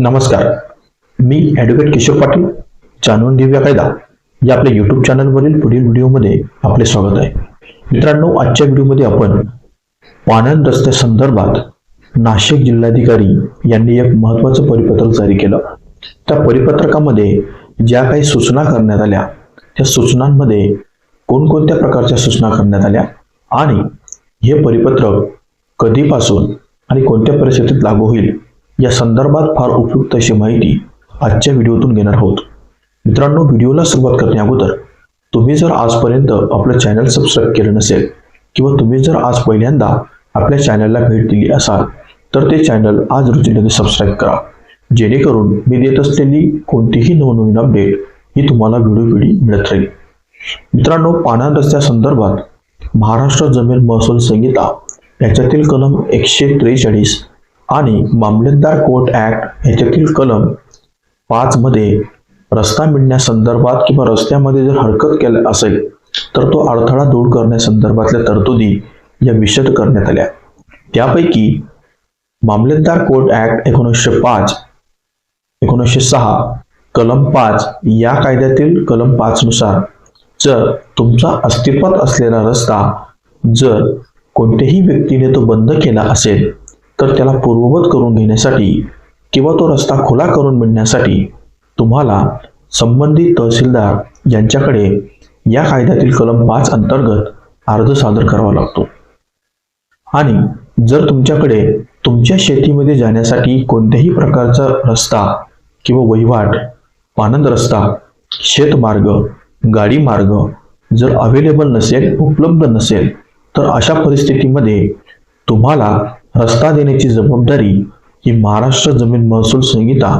नमस्कार. मी ॲडव्होकेट किशोर पाटील जाणून घेऊया कायदा या आपल्या यूट्यूब चॅनलवरील पुढील व्हिडिओमध्ये आपले स्वागत आहे. मित्रांनो आजच्या व्हिडिओमध्ये आपण पाणंद रस्त्यासंदर्भात नाशिक जिल्हाधिकारी यांनी एक महत्त्वाचं परिपत्रक जारी केलं. त्या परिपत्रकामध्ये ज्या काही सूचना करण्यात आल्या त्या सूचनांमध्ये कोणकोणत्या प्रकारच्या सूचना करण्यात आल्या आणि हे परिपत्रक कधीपासून आणि कोणत्या परिस्थितीत लागू होईल या संदर्भात फार उपयुक्त अशी माहिती आजच्या व्हिडिओतून घेणार आहोत. मित्रांनो व्हिडिओला सुरुवात करण्या अगोदर तुम्ही जर आजपर्यंत आपलं चॅनल सबस्क्राईब केलं नसेल किंवा तुम्ही जर आज पहिल्यांदा आपल्या चॅनलला भेट दिली असाल तर ते चॅनल आज रोजी लगेच सबस्क्राईब करा. जेणेकरून मी देत असलेली कोणतीही नवनवीन अपडेट ही तुम्हाला व्हिडिओ मिळत राहील. मित्रांनो पाणंद रस्त्या संदर्भात महाराष्ट्र जमीन महसूल संहिता याच्यातील कलम एकशे त्रेचाळीस आणि मामलेदार कोर्ट ऍक्ट याच्यातील कलम पाच मध्ये रस्ता मिळण्यासंदर्भात किंवा रस्त्यामध्ये जर हरकत केली असेल तर तो अडथळा दूर करण्यासंदर्भातल्या तरतुदी या विशद करण्यात आल्या. त्यापैकी मामलेदार कोर्ट ऍक्ट एकोणीसशे पाच एकोणीसशे सहा कलम पाच या कायद्यातील कलम पाच नुसार जर तुमचा अस्तित्वात असलेला रस्ता जर कोणत्याही व्यक्तीने तो बंद केला असेल तर त्याला पूर्ववत करून घेण्यासाठी किंवा तो रस्ता खुला करून मिळण्यासाठी तुम्हाला संबंधित तहसीलदार यांच्याकडे या कायद्यातील कलम पाच अंतर्गत अर्ज सादर करावा लागतो. आणि जर तुमच्याकडे तुमच्या शेतीमध्ये जाण्यासाठी कोणत्याही प्रकारचा रस्ता किंवा वहिवाट पानंद रस्ता शेतमार्ग गाडी मार्ग जर अवेलेबल नसेल उपलब्ध नसेल तर अशा परिस्थितीमध्ये तुम्हाला रस्ता देण्याची जबाबदारी ही महाराष्ट्र जमीन महसूल संहिता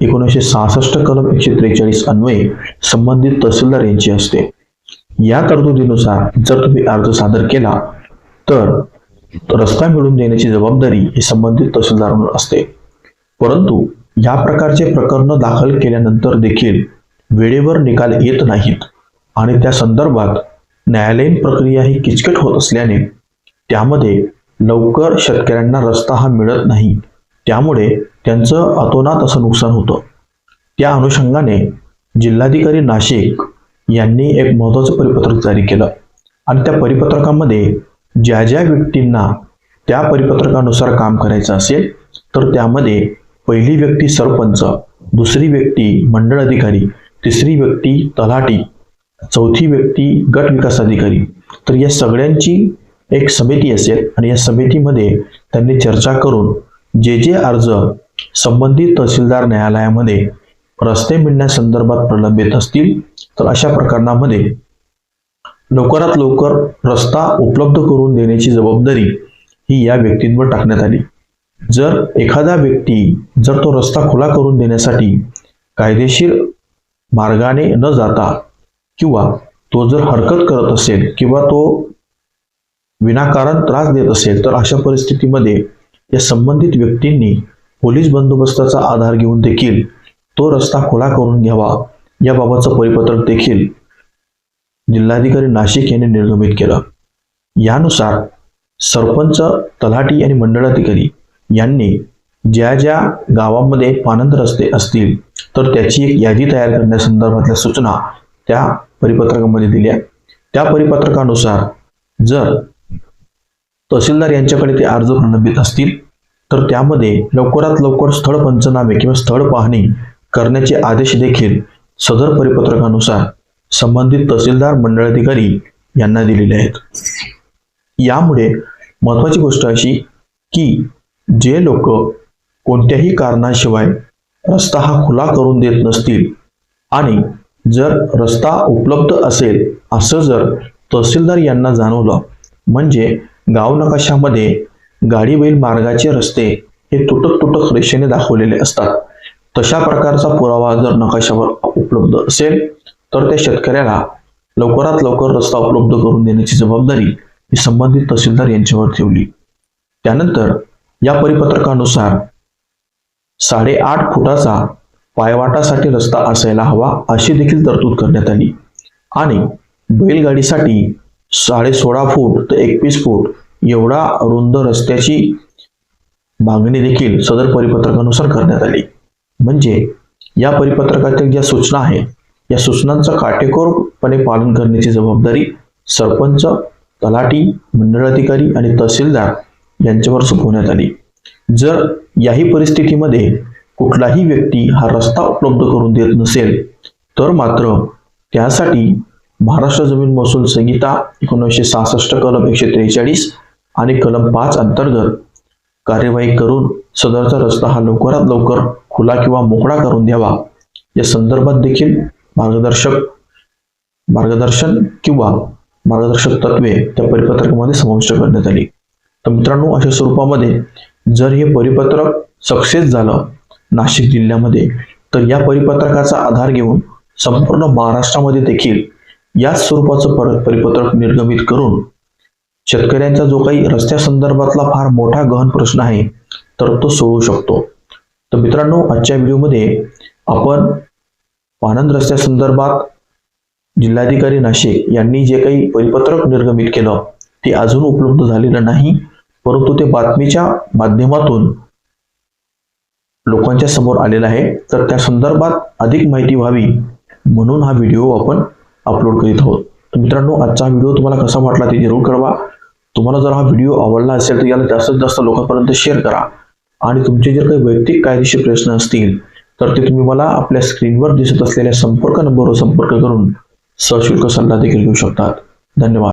एकोणीसशे सहासष्ट कलम एकशे त्रेचाळीस अन्वये संबंधित तहसीलदार यांची असते. या तरतुदीनुसार जर तुम्ही अर्ज सादर केला तर रस्ता मिळवून देण्याची जबाबदारी ही संबंधित तहसीलदारांवर असते. परंतु या प्रकारचे प्रकरण दाखल केल्यानंतर देखील वेळेवर निकाल येत नाहीत आणि त्या संदर्भात न्यायालयीन प्रक्रिया ही किचकट होत असल्याने त्यामध्ये लवकर शेतकऱ्यांना रस्ता हा मिळत नाही. त्यामुळे त्यांचं अतोनात असं नुकसान होतं. त्या अनुषंगाने जिल्हाधिकारी नाशिक यांनी एक महत्त्वाचं परिपत्रक जारी केलं. आणि त्या परिपत्रकामध्ये ज्या ज्या व्यक्तींना त्या परिपत्रकानुसार काम करायचं असेल तर त्यामध्ये पहिली व्यक्ती सरपंच दुसरी व्यक्ती मंडळ अधिकारी तिसरी व्यक्ती तलाठी चौथी व्यक्ती गट विकास अधिकारी. तर या सगळ्यांची एक समिती असेल आणि या समितीमध्ये त्यांनी चर्चा करून जे जे अर्ज संबंधित तहसीलदार न्यायालयामध्ये रस्ते मिळण्यासंदर्भात प्रलंबित असतील तर अशा प्रकरणामध्ये लवकरात लवकर रस्ता उपलब्ध करून देण्याची जबाबदारी ही या व्यक्तींवर टाकण्यात आली. जर एखादा व्यक्ती जर तो रस्ता खुला करून देण्यासाठी कायदेशीर मार्गाने न जाता किंवा तो जर हरकत करत असेल किंवा तो विनाकारण त्रास देत असेल तर अशा परिस्थितीमध्ये या संबंधित व्यक्तींनी पोलीस बंदोबस्ताचा आधार घेऊन देखील तो रस्ता खुला करून घ्यावा याबाबतचं परिपत्रक देखील जिल्हाधिकारी नाशिक यांनी निर्गमित केलं. यानुसार सरपंच तलाठी आणि मंडळाधिकारी यांनी ज्या ज्या गावामध्ये पानंद रस्ते असतील तर त्याची एक यादी तयार करण्यासंदर्भातल्या सूचना त्या परिपत्रकामध्ये दिल्या. त्या परिपत्रकानुसार जर तहसीलदार यांच्याकडे ते अर्ज प्रलंबित असतील तर त्यामध्ये लवकरात लवकर स्थळ पंचनामे किंवा स्थळ पाहणी करण्याचे आदेश देखील सदर परिपत्रकानुसार संबंधित तहसीलदार मंडळाधिकारी यांना दिलेले आहेत. यामुळे महत्वाची गोष्ट अशी की जे लोक कोणत्याही कारणाशिवाय रस्ता हा खुला करून देत नसतील आणि जर रस्ता उपलब्ध असेल असं जर तहसीलदार यांना जाणवलं म्हणजे गाव नकाशामध्ये गाडी बैल मार्गाचे रस्ते हे तुटक तुटक रेषेने दाखवलेले असतात. तशा प्रकारचा पुरावा जर नकाशावर उपलब्ध असेल तर त्या शेतकऱ्याला लवकरात लवकर रस्ता उपलब्ध करून देण्याची जबाबदारी ही संबंधित तहसीलदार यांच्यावर ठेवली. त्यानंतर या परिपत्रकानुसार साडेआठ फुटाचा पायवाटासाठी रस्ता असायला हवा अशी देखील तरतूद करण्यात आली. आणि बैलगाडीसाठी साडे सोळा फूट ते एकवीस फूट एवढा रुंद रस्त्याची मागणी देखील सदर परिपत्रकानुसार करण्यात आली. म्हणजे या परिपत्रकातील ज्या सूचना आहेत या सूचनांचं काटेकोरपणे पालन करण्याची जबाबदारी सरपंच तलाठी मंडळाधिकारी आणि तहसीलदार यांच्यावर सोपवण्यात आली. जर याही परिस्थितीमध्ये कुठलाही व्यक्ती हा रस्ता उपलब्ध करून देत नसेल तर मात्र त्यासाठी महाराष्ट्र जमीन महसूल संहिता एकोणीसशे सहासष्ट कलम एकशे त्रेचाळीस आणि कलम पाच अंतर्गत कार्यवाही करून सदरचा रस्ता हा लवकरात लवकर खुला किंवा मोकळा करून द्यावा. या संदर्भात देखील मार्गदर्शक मार्गदर्शन किंवा मार्गदर्शक तत्वे त्या परिपत्रकामध्ये समाविष्ट करण्यात आली. तर मित्रांनो अशा स्वरूपामध्ये जर हे परिपत्रक सक्सेस झालं नाशिक जिल्ह्यामध्ये तर या परिपत्रकाचा आधार घेऊन संपूर्ण महाराष्ट्रामध्ये देखील याच स्वरूपाचं परिपत्रक निर्गमित करून शेतकऱ्यांचा जो काही रस्त्या संदर्भातला फार मोठा गहन प्रश्न आहे तर तो सोडवू शकतो. तर मित्रांनो आजच्या व्हिडिओमध्ये आपण आनंद रस्त्या संदर्भात जिल्हाधिकारी नाशिक यांनी जे काही परिपत्रक निर्गमित केलं ते अजून उपलब्ध झालेलं नाही परंतु ते बातमीच्या माध्यमातून लोकांच्या समोर आलेलं आहे. तर त्या संदर्भात अधिक माहिती व्हावी म्हणून हा व्हिडिओ आपण अपलोड करीत आहोत. तर मित्रांनो आजचा व्हिडिओ तुम्हाला कसा वाटला ते जरूर कळवा. तुम्हाला जर हा व्हिडिओ आवडला असेल तर याला जास्तीत जास्त लोकांपर्यंत शेअर करा. आणि तुमचे जर काही वैयक्तिक कायदेशीर प्रश्न असतील तर ते तुम्ही मला आपल्या स्क्रीनवर दिसत असलेल्या संपर्क नंबरवर संपर्क करून सशुल्क सल्ला देखील घेऊ शकतात. धन्यवाद.